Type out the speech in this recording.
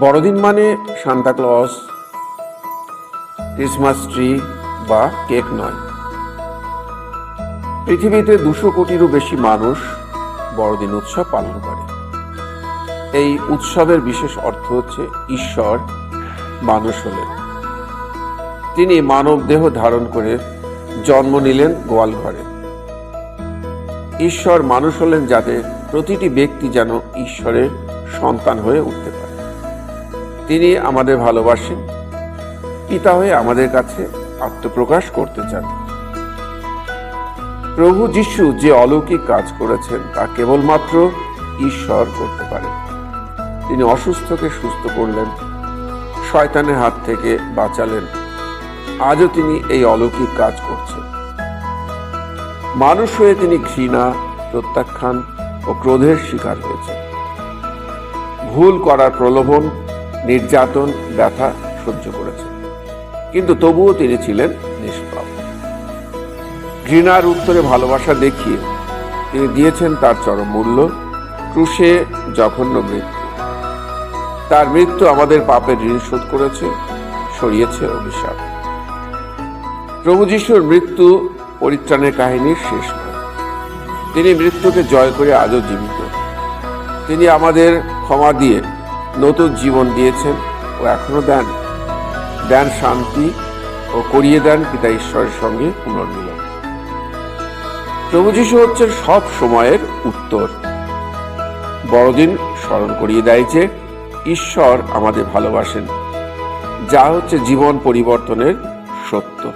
বড়দিন মানে Santa Claus Christmas tree বা কেক নয়। পৃথিবীতে দুশো কোটিরও বেশি মানুষ বড়দিন উৎসব পালন করে। এই উৎসবের বিশেষ অর্থ হচ্ছে ঈশ্বর মানুষ হলেন তিনি মানব দেহ ধারণ করে জন্ম নিলেন গোয়াল ঘরে। ঈশ্বর মানুষ হলেন যাতে প্রতিটি ব্যক্তি যেন ঈশ্বরের সন্তান হয়ে উঠতে পারে। তিনি আমাদের ভালোবাসেন। পিতা হয়ে আমাদের কাছে আত্মপ্রকাশ করতে চান। প্রভু যিশু যে অলৌকিক কাজ করেছেন, তা কেবলমাত্র ঈশ্বর করতে পারে তিনি অসুস্থকে সুস্থ করলেন, শয়তানের হাত থেকে বাঁচালেন। আজও তিনি এই অলৌকিক কাজ করছেন। মানুষ হয়ে তিনি ঘৃণা, প্রত্যাখ্যান ও ক্রোধের শিকার হয়েছেন। ভুল করার প্রলোভন নির্যাতন, ব্যথা সহ্য করেছেন। কিন্তু তবুও তিনি ছিলেন নিষ্পাপ। ঘৃণার উত্তরে ভালোবাসা দেখিয়ে তিনি দিয়েছেন তার চরম মূল্য, ক্রুশে জঘন্য মৃত্যু। তার মৃত্যু আমাদের পাপের ঋণ শোধ করেছে, সরিয়েছে অভিশাপ। প্রভু যিশুর মৃত্যু পরিত্রাণের কাহিনীর শেষ নয়। তিনি মৃত্যুকে জয় করে আজও জীবিত। তিনি আমাদের ক্ষমা দিয়ে নতুন জীবন দিয়েছেন ও এখনও দেন। দেন শান্তি ও করিয়ে দেন পিতা ঈশ্বরের সঙ্গে পুনর্মিলন। প্রভু যিশু হচ্ছেন সব সময়ের উত্তর। বড়দিন স্মরণ করিয়ে দেয় যে, ঈশ্বর আমাদের ভালোবাসেন। যা হচ্ছে জীবন পরিবর্তনের সত্য।